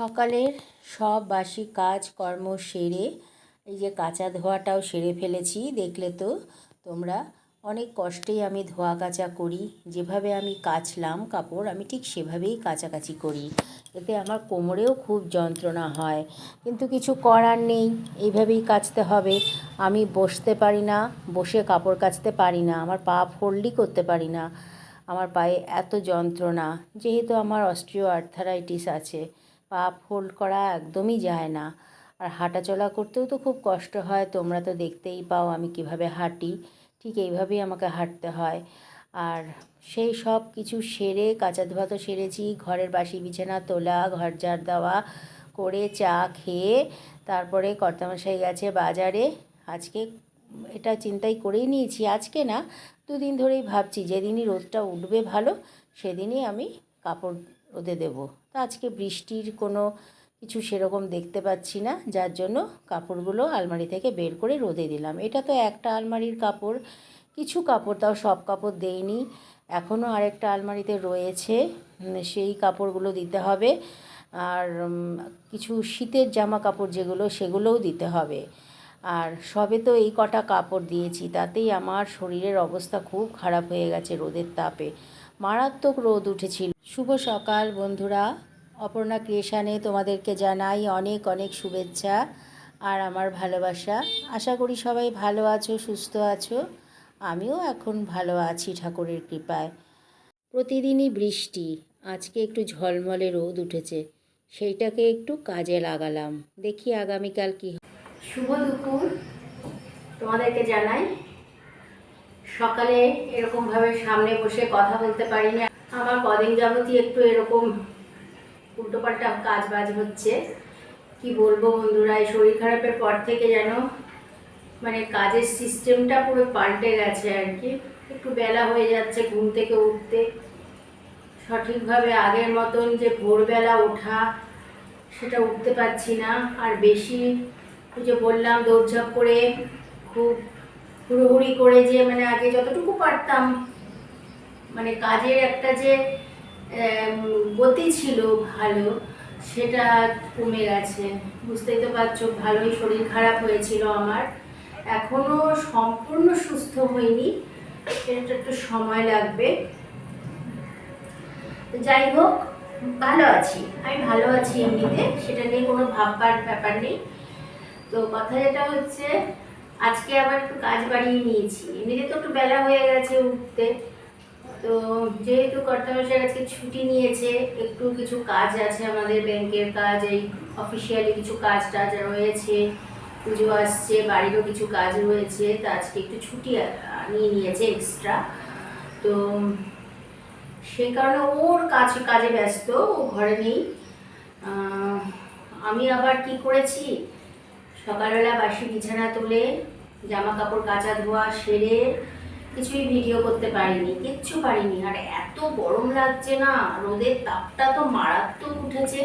সকালের সব বাসি কাজ কর্ম সেরে, এই যে কাঁচা ধোয়াটাও সেরে ফেলেছি, দেখলে তো তোমরা অনেক কষ্টেই আমি ধোয়া কাচা করি। যেভাবে আমি কাচলাম কাপড়, আমি ঠিক সেভাবেই কাচাকাচি করি। এতে আমার কোমরেও খুব যন্ত্রণা হয়। কিন্তু কিছু করার নেই, এইভাবেই কাচতে হবে। আমি বসতে পারি না, বসে কাপড় কাচতে পারি না, আমার পা ফোল্ডই করতে পারি না, আমার পায়ে এত যন্ত্রণা। যেহেতু আমার অস্ট্রিও আর্থারাইটিস আছে পা ফোল্ড করা একদমই যায় না। আর হাঁটাচলা করতেও তো খুব কষ্ট হয়, তোমরা তো দেখতেই পাও আমি কীভাবে হাঁটি, ঠিক এইভাবেই আমাকে হাঁটতে হয়। আর সেই সব কিছু সেরে কাঁচা ধোয়া তো সেরেছি, ঘরের বাসি বিছানা তোলা, ঘর ঝাড় দেওয়া, করে চা খেয়ে তারপরে কর্তামশাই গেছে বাজারে। আজকে এটা চিন্তাই করেই নিয়েছি, আজকে না, দুদিন ধরেই ভাবছি, যেদিনই রোদটা উঠবে ভালো, সেদিনই আমি কাপড় রোদে দেবো। তো আজকে বৃষ্টির কোনো কিছু সেরকম দেখতে পাচ্ছি না, যার জন্য কাপড়গুলো আলমারি থেকে বের করে রোদে দিলাম। এটা তো একটা আলমারির কাপড়, কিছু কাপড় তাও সব কাপড় দেইনি। এখনও আরেকটা আলমারিতে রয়েছে সেই কাপড়গুলো দিতে হবে। আর কিছু শীতের জামা কাপড় যেগুলো, সেগুলোও দিতে হবে। আর সবে তো এই কটা কাপড় দিয়েছি, তাতেই আমার শরীরের অবস্থা খুব খারাপ হয়ে গেছে রোদের তাপে। মারাত্মক রোদ উঠেছিল। শুভ সকাল, বন্ধুরা। অপর্ণা ক্রিয়েশানে তোমাদেরকে জানাই অনেক অনেক শুভেচ্ছা আর আমার ভালোবাসা। আশা করি সবাই ভালো আছো, সুস্থ আছো। আমিও এখন ভালো আছি ঠাকুরের কৃপায়। প্রতিদিনই বৃষ্টি। আজকে একটু ঝলমলে রোদ উঠেছে। সেইটাকে একটু কাজে লাগালাম। দেখি আগামীকাল কি শুভ দুপুর। তোমাদেরকে জানাই সকালে এরকমভাবে সামনে বসে কথা বলতে পারি না। আমার কদিন যাবতই একটু এরকম উল্টোপাল্টা কাজ বাজ হচ্ছে। কি বলব বন্ধুরা, এই শরীর খারাপের পর থেকে যেন মানে কাজের সিস্টেমটা পুরো পাল্টে গেছে আর কি। একটু বেলা হয়ে যাচ্ছে ঘুম থেকে উঠতে। সঠিকভাবে আগের মতন যে ভোরবেলা ওঠা, সেটা উঠতে পারছি না। আর বেশি যে বললাম দৌড়ঝাঁপ করে খুব হুড়োহুড়ি করে যে মানে আগে যতটুকু পারতাম মানে কাজের একটা যে গতি ছিল ভালো, সেটা কমে গেছে। বুঝতেই তো পারছ, ভালোই শরীর খারাপ হয়েছিল আমার। এখনও সম্পূর্ণ সুস্থ হইনি, সেটা একটু সময় লাগবে। যাই হোক, ভালো আছি। আমি ভালো আছি এমনিতে, সেটা নিয়ে কোনো ভাববার ব্যাপার নেই। তো কথা যেটা হচ্ছে আজকে আবার একটু কাজ বাড়িয়ে নিয়েছি। এমনিতে তো একটু বেলা হয়ে গেছে উঠতে। তো যেহেতু কর্তামশাই আজকে ছুটি নিয়েছে, একটু কিছু কাজ আছে আমাদের ব্যাংকের কাজ, এই অফিসিয়ালি কিছু কাজ টাজ রয়েছে, পুজো আসছে, বাড়িরও কিছু কাজ রয়েছে, তা আজকে একটু ছুটি নিয়ে নিয়েছে এক্সট্রা তো সেই কারণে ওর কাজ, কাজে ব্যস্ত, ও ঘরে নেই। আমি আবার কি করেছি? সকালবেলা বাসি বিছানা তুলে জামা কাপড় কাচা ধোয়া সেরে কিছুই ভিডিও করতে পারিনি, কিচ্ছু পারিনি। আর এত গরম লাগছে না, রোদের তাপটা তো মারাত্মক উঠেছে।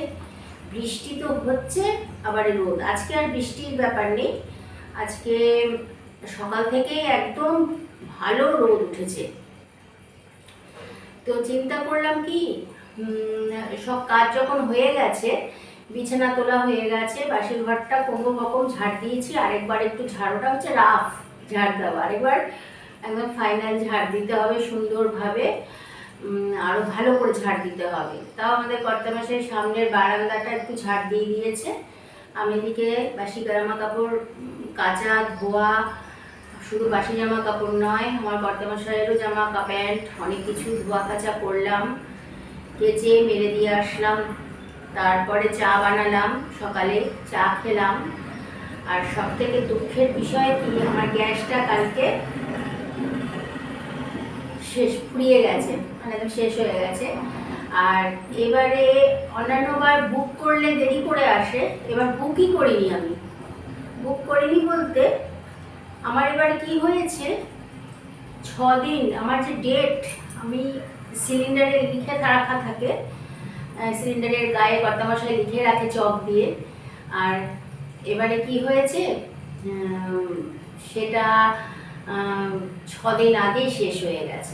বৃষ্টি তো হচ্ছে, আবার রোদ। আজকে আর বৃষ্টির ব্যাপার নেই। আজকে সকাল থেকেই একদম ভালো রোদ উঠেছে। তো চিন্তা করলাম কি সব কাজ যখন হয়ে গেছে বিছানা তোলা হয়ে গেছে, বাসির ঘরটা কোনো রকম ঝাড় দিয়েছি, আরেকবার একটু ঝাড়ুটা হচ্ছে রাফ ঝাড় দেওয়া। আরেকবার একদম ফাইনাল ঝাড় দিতে হবে সুন্দরভাবে আরও ভালো করে ঝাড় দিতে হবে। তাও আমাদের কর্তামাসের সামনের বারান্দাটা একটু ঝাড় দিয়ে দিয়েছে। আমি এদিকে বাসি জামা কাপড় কাচা ধোয়া, শুধু বাসি জামা কাপড় নয়, আমার কর্তামশাইয়েরও জামা, প্যান্ট, অনেক কিছু ধোয়া কাচা করলাম কেচে মেরে দিয়ে আসলাম। তারপরে চা বানালাম, সকালে চা খেলাম। আর সব থেকে দুঃখের বিষয় কি আমার গ্যাসটা কালকে শেষ ফুরিয়ে গেছে মানে শেষ হয়ে গেছে। আর এবারে অন্যান্যবার বুক করলে দেরি করে আসে, এবার বুকই করিনি আমি। বুক করিনি বলতে, আমার এবার কি হয়েছে ছ দিন আমার যে ডেট আমি সিলিন্ডারে লিখে রাখা থাকে সিলিন্ডারের গায়ে কর্তামশাই লিখে রাখে চক দিয়ে। আর এবারে কি হয়েছে? সেটা ছ দিন আগেই শেষ হয়ে গেছে।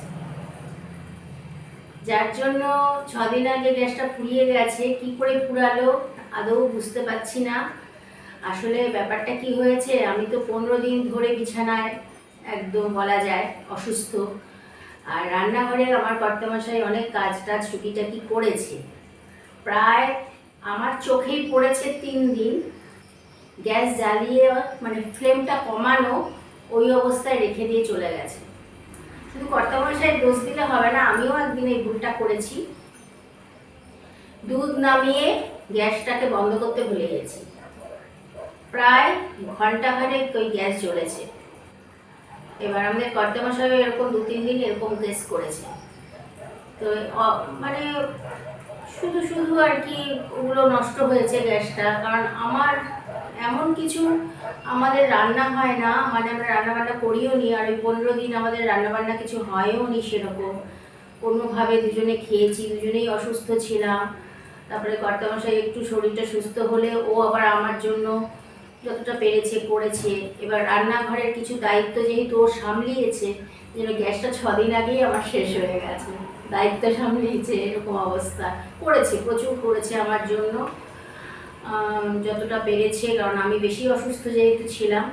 যার জন্য ছদিন আগে গ্যাসটা ফুরিয়ে গেছে, কি করে ফুরালো আদৌ বুঝতে পারছি না। আসলে ব্যাপারটা কি হয়েছে? আমি তো পনেরো দিন ধরে বিছানায়, একদম বলা যায় অসুস্থ। আর রান্নাঘরে আমার কর্তামশাই অনেক কাজ টাজ টুকিটাকি করেছে। প্রায় আমার চোখেই পড়েছে তিন দিন। গ্যাস জ্বালিয়ে মানে ফ্লেমটা কমানো ওই অবস্থায় রেখে দিয়ে চলে গেছে। শুধু কর্তামশাই দোষ দিলে হবে না, আমিও একদিন এই ভুলটা করেছি। দুধ নামিয়ে গ্যাসটাকে বন্ধ করতে ভুলে গেছি। প্রায় ঘণ্টা খানেক ওই গ্যাস জ্বলেছে। এবার আমাদের কর্তামশাই এরকম দু তিন দিন এরকম কেস করেছে। তো মানে শুধু শুধু আর কি ওগুলো নষ্ট হয়েছে গ্যাসটা। কারণ আমার এমন কিছু আমাদের রান্না হয় না মানে আমরা রান্নাবান্না করিও নি, আর ওই পনেরো দিন আমাদের রান্নাবান্না কিছু হয়ও নি সেরকম। কোনোভাবে দুজনে খেয়েছি, দুজনেই অসুস্থ ছিলাম। তারপরে কর্তামশাই একটু শরীরটা সুস্থ হলে ও আবার আমার জন্য যতটা পেরেছে, করেছে। এবার রান্নাঘরের কিছু দায়িত্ব যেহেতু ও সামলিয়েছে, যেন গ্যাসটা ছদিন আগেই আমার শেষ হয়ে গেছে। দায়িত্ব সামলিয়েছে এরকম অবস্থা করেছে, প্রচুর করেছে আমার জন্য। যতটা পেরেছে, কারণ আমি বেশি অসুস্থ যেহেতু ছিলাম।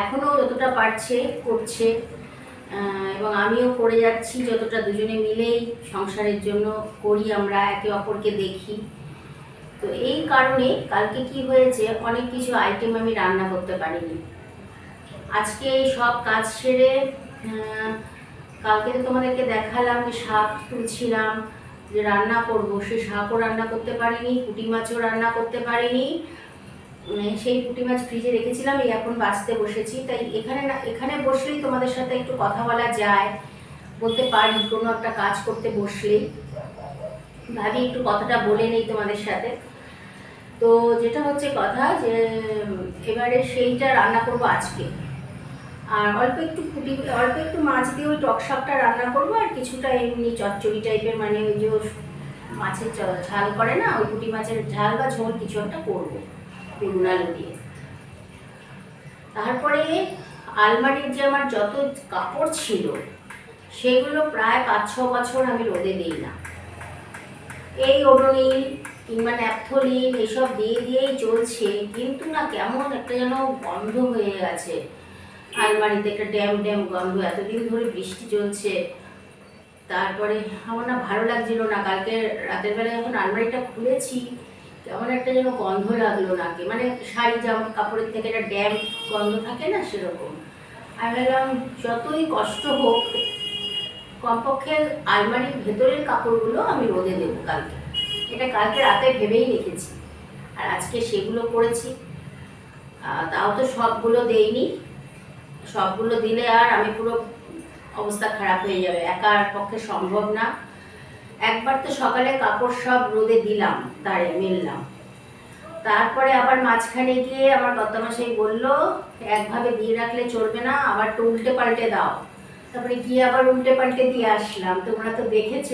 এখনও যতটা পারছে করছে। এবং আমিও করে যাচ্ছি, যতটা দুজনে মিলেই সংসারের জন্য করি আমরা, একে অপরকে দেখি। তো এই কারণে কালকে কি হয়েছে, অনেক কিছু আইটেম আমি রান্না করতে পারিনি। আজকে সব কাজ সেরে কালকে তো তোমাদেরকে দেখালাম যে শাক তুলছিলাম, যে রান্না করব সে শাকও রান্না করতে পারিনি, পুঁটি মাছও রান্না করতে পারিনি। সেই পুঁটি মাছ ফ্রিজে রেখেছিলাম, এই এখন বাঁচতে বসেছি। তাই এখানে না, এখানে বসলেই তোমাদের সাথে একটু কথা বলা যায়, বলতে পারি, কোনো একটা কাজ করতে বসলেই। ভাবি একটু কথাটা বলে নেই তোমাদের সাথে। তো যেটা হচ্ছে কথা যে এবারে সেইটা রান্না করব আজকে। আর অল্প একটু ফুটি অল্প একটু মাছ দিয়ে ওই টক শাকটা রান্না করব, আর কিছুটা এমনি চচ্চড়ি টাইপের মানে ওই যে মাছের ঝাল করে না, ওই পুঁটি মাছের ঝাল বা ঝোল কিছু একটা করব বেগুন আলু দিয়ে। তারপরে আলমারির যে আমার যত কাপড় ছিল, সেগুলো প্রায় পাঁচ, ছ বছর আমি রোদে দিই না। এই ওডোনিল কিংবা ন্যাপথলিন এসব দিয়ে দিয়েই চলছে, কিন্তু না কেমন একটা যেন গন্ধ হয়ে গেছে। আলমারিতে একটা ড্যাম ড্যাম গন্ধ, এতদিন ধরে বৃষ্টি চলছে। তারপরে আমার না ভালো লাগছিল না। কালকে রাতের বেলা যখন আলমারিটা খুলেছি, কেমন একটা যেন গন্ধ লাগল নাকে। মানে শাড়ি, জামা কাপড়ের থেকে একটা ড্যাম গন্ধ থাকে না সেরকম। আমি ভাবলাম, যতই কষ্ট হোক, কমপক্ষে আলমারির ভেতরের কাপড়গুলো আমি রোদে দেবো কালকে। এটা কালকে রাতে ভেবেই রেখেছি। আর আজকে সেগুলো করেছি। তাও তো সবগুলো দেইনি। সবগুলো দিলে আর আমি পুরো অবস্থা খারাপ হয়ে যাবে। একার পক্ষে সম্ভব না। একবার তো সকালে কাপড় সব রোদে দিলাম, তারে মেললাম। তারপরে আবার মাঝখানে গিয়ে আমার কর্তামশাই বলল, একভাবে দিয়ে রাখলে চলবে না, আবার তো উল্টে পাল্টে দাও। তারপরে গিয়ে আবার উল্টে পাল্টে দিয়ে আসলাম। তোমরা তো দেখেছ।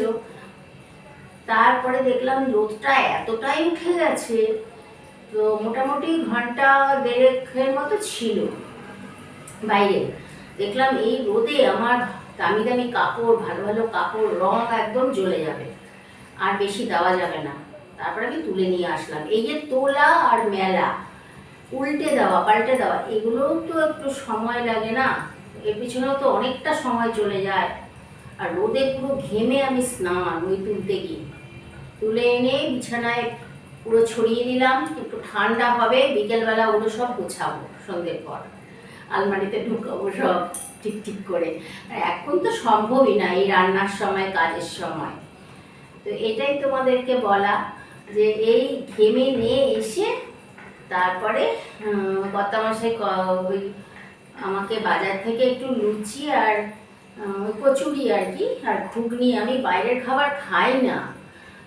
তারপরে দেখলাম রোদটা এতটাই উঠে গেছে, তো মোটামুটি ঘণ্টা দেড়েকের মতো ছিল। বাইরে। দেখলাম এই রোদে আমার দামি দামি কাপড়, ভালো ভালো কাপড়, রং একদম জ্বলে যাবে। আর বেশি দেওয়া যাবে না। তারপরে আমি তুলে নিয়ে আসলাম। এই যে তোলা আর মেলা, উল্টে দেওয়া, পাল্টে দেওয়া এগুলোও তো একটু সময় লাগে না। এর পিছনেও তো অনেকটা সময় চলে যায়। আর রোদে পুরো ঘেমে আমি স্নান, ওই তুলতে গিয়ে। তুলে এনে বিছানায় পুরো ছড়িয়ে দিলাম। একটু ঠান্ডা হবে, বিকেলবেলা ওগুলো সব গোছাবো সন্ধ্যের পর। আলমারিতে ঢুকাবো সব ঠিক ঠিক করে। এখন তো সম্ভবই না, এই রান্নার সময়, কাজের সময়। তো এটাই তোমাদেরকে বলা যে এই ঘেমে নিয়ে এসে তারপরে কর্তামশাই ওই আমাকে বাজার থেকে একটু লুচি আর কচুরি আর কি, আর ঘুগনি আমি বাইরের খাবার খাই না।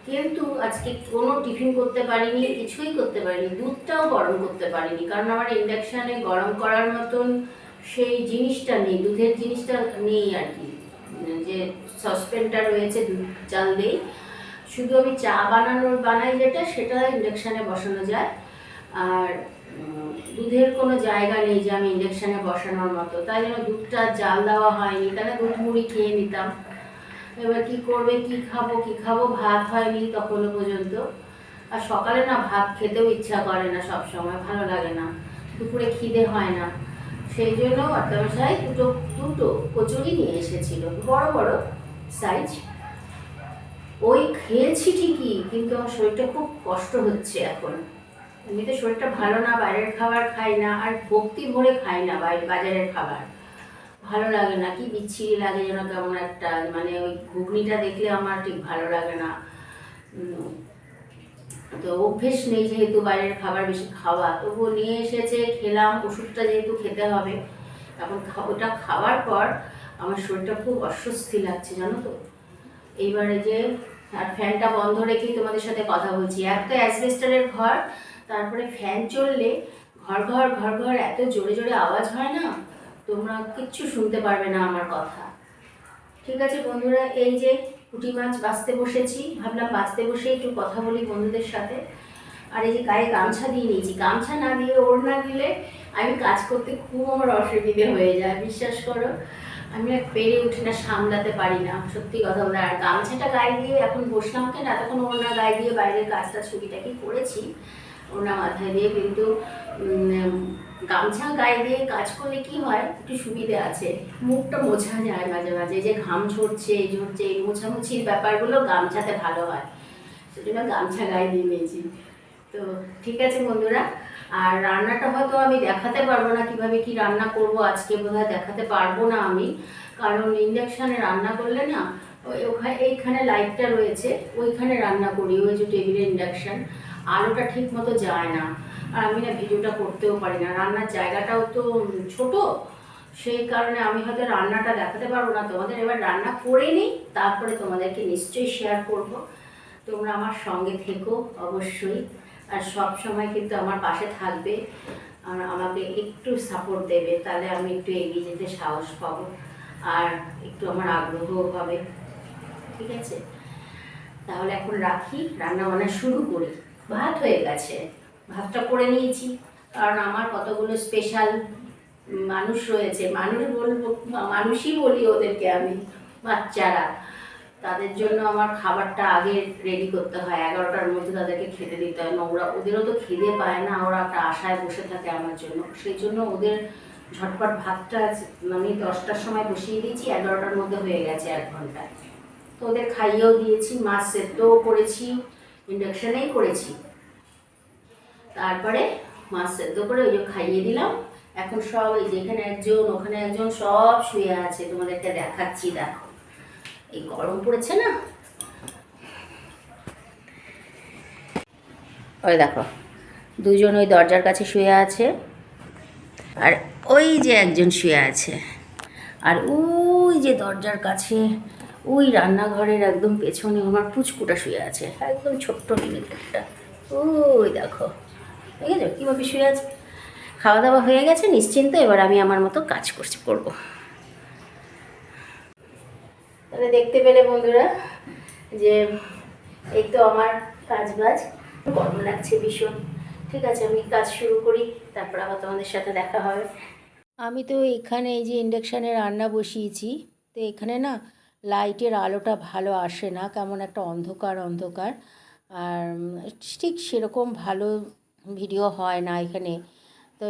কিন্তু আজকে কোনো টিফিন করতে পারিনি, কিছুই করতে পারিনি, দুধটাও গরম করতে পারিনি। কারণ আমার ইন্ডাকশানে গরম করার মতন সেই জিনিসটা নেই, দুধের জিনিসটা নেই আর কি। যে সসপ্যানটা রয়েছে, দুধ, চাল দিয়েই। শুধু আমি চা বানানোর, বানাই যেটা, সেটা ইন্ডাকশানে বসানো যায়। আর দুধের কোনো জায়গা নেই যে আমি ইন্ডাকশানে বসানোর মতো। তাই জন্য দুধটা জাল দেওয়া হয়নি, তাহলে দুধ মুড়ি খেয়ে নিতাম। এবার কি করবে, কি খাব কি খাব? ভাত হয়নি তখনও পর্যন্ত। আর সকালে না ভাত খেতেও ইচ্ছা করে না সব সময় ভালো লাগে না। দুপুরে খিদে হয় না। সেই জন্য অর্থামশাই দুটো দুটো কচুরি নিয়ে এসেছিল। বড় বড় সাইজ ওই খেয়েছি ঠিকই, কিন্তু আমার শরীরটা খুব কষ্ট হচ্ছে এখন। এমনিতে শরীরটা ভালো না, বাইরের খাবার খাই না, আর ভক্তি ভরে খাই না বাইরে বাজারের খাবার। ভালো লাগে না, কি বিচ্ছিরি লাগে যেন কেমন একটা মানে ওই ঘুগনিটা দেখলে আমার ঠিক ভালো লাগে না। তো অভ্যেস নেই যেহেতু বাইরের খাবার বেশি খাওয়া তবুও নিয়ে এসেছে, খেলাম, ওষুধটা যেহেতু খেতে হবে, এখন ওটা খাওয়ার পর আমার শরীরটা খুব অস্বস্তি লাগছে, জানো তো। এইবারে যে, আর ফ্যানটা বন্ধ রেখেই তোমাদের সাথে কথা বলছি। এক তো অ্যাসবেস্টারের ঘর, তারপরে ফ্যান চললে ঘর ঘর ঘর ঘর এত জোরে জোরে আওয়াজ হয় না তোমরা কিচ্ছু শুনতে পারবে না আমার কথা। ঠিক আছে বন্ধুরা, এই যে পুঁটি মাছ বাঁচতে বসেছি, ভাবলাম বাঁচতে বসে একটু কথা বলি বন্ধুদের সাথে। আর এই যে গায়ে গামছা দিয়ে নিয়েছি, গামছা না দিয়ে ওর না দিলে আমি কাজ করতে খুব আমার অসুবিধে হয়ে যায়, বিশ্বাস করো। আমি আর পেরে উঠি না, সামলাতে পারি না, সত্যি কথা বলে আর গামছাটা গায়ে দিয়ে এখন বসলাম কেন? এতক্ষণ ওড়না গায়ে দিয়ে বাইরের কাজটা ছবিটাকে করেছি? ওড়না মাথায় দিয়ে কিন্তু গামছা গায়ে দিয়ে কাজ করলে কি হয়? একটু সুবিধে আছে। মুখটা মোছা যায় মাঝে মাঝে। যে ঘাম ঝরছে, এই ঝরছে, এই মোছামুছির ব্যাপারগুলো গামছাতে ভালো হয়। সেজন্য গামছা গায়ে দিয়ে নিয়েছি তো ঠিক আছে বন্ধুরা, আর রান্নাটা হয়তো আমি দেখাতে পারব না, কীভাবে কি রান্না করব আজকে বোধহয় দেখাতে পারব না আমি। কারণ ইন্ডাকশানে রান্না করলে না, ওই ওখানে, এইখানে লাইটটা রয়েছে, ওইখানে রান্না করি, ওই যে টেবিলে ইন্ডাকশান। আলোটা ঠিক মতো যায় না। আর আমি না ভিডিওটা করতেও পারি না। রান্নার জায়গাটাও তো ছোট, সেই কারণে আমি হয়তো রান্নাটা দেখাতে পারব না। তোমাদের এবার রান্না করে নিই, তারপরে তোমাদেরকে নিশ্চয়ই শেয়ার করব। তোমরা আমার সঙ্গে থেকো অবশ্যই। আর সব সময় কিন্তু আমার পাশে থাকবে আর আমাকে একটু সাপোর্ট দেবে, তাহলে আমি একটু এগিয়ে যেতে সাহস পাবো আর একটু আমার আগ্রহও হবে। ঠিক আছে? তাহলে এখন রাখি, রান্না বান্না শুরু করি। ভাত হয়ে গেছে। ভাতটা করে নিয়েছি। কারণ আমার কতগুলো স্পেশাল মানুষ রয়েছে। মানুষ বলব, মানুষই বলি ওদেরকে আমি, বাচ্চারা। তাদের জন্য আমার খাবারটা আগে রেডি করতে হয়। এগারোটার মধ্যে তাদেরকে খেতে দিতে হয়। নোংরা, ওদেরও তো খিদে পায় না। ওরা একটা আশায় বসে থাকে আমার জন্য। সেই জন্য ওদের ঝটপট ভাতটা আমি দশটার সময় বসিয়ে দিয়েছি। এগারোটার মধ্যে হয়ে গেছে এক ঘন্টায়। তো ওদের খাইয়েও দিয়েছি, মাছ সেদ্ধও করেছি ইন্ডাকশানেই করেছি। তারপরে মাছ সেদ্ধ করে ওই যে খাইয়ে দিলাম। এখন সব এই যে এখানে একজন, ওখানে একজন সব শুয়ে আছে, তোমাদেরকে দেখাচ্ছি, দেখো। এই গরম পড়েছে না? ওই দেখো, দুজন ওই দরজার কাছে শুয়ে আছে, আর ওই যে একজন শুয়ে আছে। আর ওই যে দরজার কাছে, ওই রান্নাঘরের একদম পেছনে আমার পুচকুটা শুয়ে আছে, একদম ছোট্ট মিনিটটা ওই দেখো। দেখেছ? কীভাবে শুয়ে আছে? খাওয়া দাওয়া হয়ে গেছে নিশ্চিন্ত এবার আমি আমার মতো কাজ করছি করব। তাহলে দেখতে পেলে বন্ধুরা যে এই তো আমার কাজ বাজ গরম লাগছে ভীষণ। ঠিক আছে আমি কাজ শুরু করি তারপর আবার তোমাদের সাথে দেখা হবে। আমি তো এখানে এই যে ইন্ডাকশানে রান্না বসিয়েছি তো এখানে না লাইটের আলোটা ভালো আসে না কেমন একটা অন্ধকার অন্ধকার। আর ঠিক সেরকম ভালো ভিডিও হয় না এখানে। তো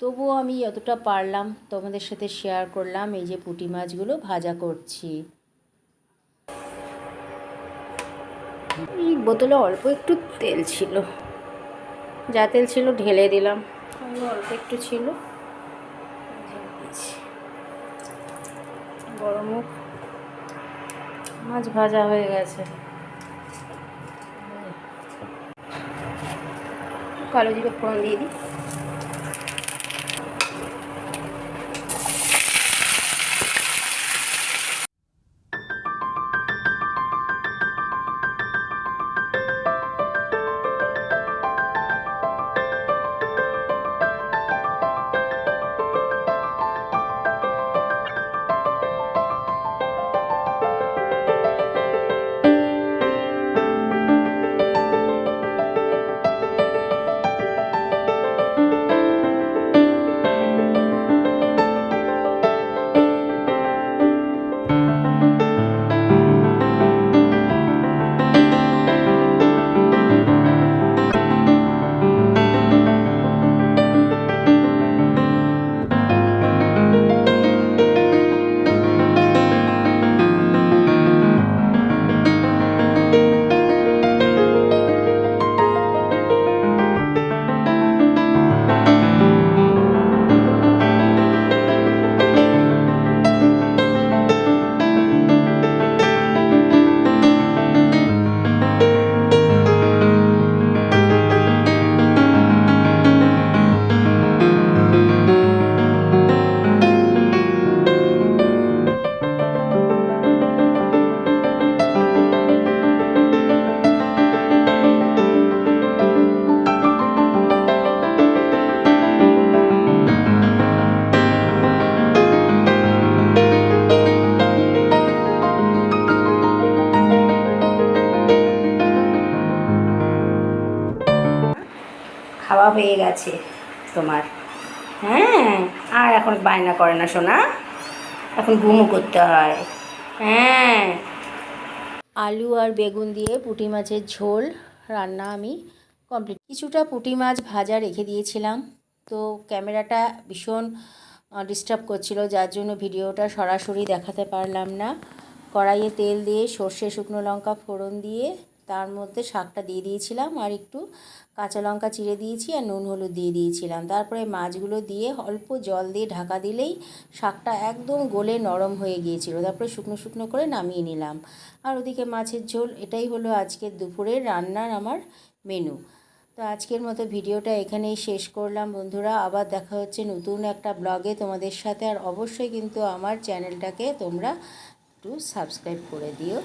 তবুও আমি যতটা পারলাম তোমাদের সাথে শেয়ার করলাম, এই যে পুঁটি মাছগুলো ভাজা করছি। এই বোতলে অল্প একটু তেল ছিল। যা তেল ছিল ঢেলে দিলাম। অল্প একটু ছিল। মুখ মাছ ভাজা হয়ে গেছে। কালো জিরে ফোড়ন দিয়ে দিই। হয়ে গেছে তোমার। হ্যাঁ আর এখন বায়না করে না সোনা। এখন ঘুমো করতে হয়। হ্যাঁ। আলু আর বেগুন দিয়ে পুঁটি মাছের ঝোল, রান্না আমি কমপ্লিট কিছুটা পুঁটি মাছ ভাজা রেখে দিয়েছিলাম। তো ক্যামেরাটা ভীষণ ডিস্টার্ব করছিল, যার জন্য ভিডিওটা সরাসরি দেখাতে পারলাম না। কড়াইয়ে তেল দিয়ে সর্ষে, শুকনো লঙ্কা ফোড়ন দিয়ে তার মধ্যে শাকটা দিয়ে দিয়েছিলাম আর একটু কাঁচা লঙ্কা চিড়ে দিয়েছি আর নুন হলুদ দিয়ে দিয়েছিলাম। তারপরে মাছগুলো দিয়ে অল্প জল দিয়ে ঢাকা দিলেই শাকটা একদম গলে নরম হয়ে গিয়েছিল। তারপরে শুকনো শুকনো করে নামিয়ে নিলাম। আর ওদিকে মাছের ঝোল, এটাই হলো আজকের দুপুরের রান্নার আমার মেনু তো আজকের মতো ভিডিওটা এখানেই শেষ করলাম। বন্ধুরা, আবার দেখা হচ্ছে নতুন একটা ব্লগে তোমাদের সাথে। আর অবশ্যই কিন্তু আমার চ্যানেলটাকে তোমরা একটু সাবস্ক্রাইব করে দিও।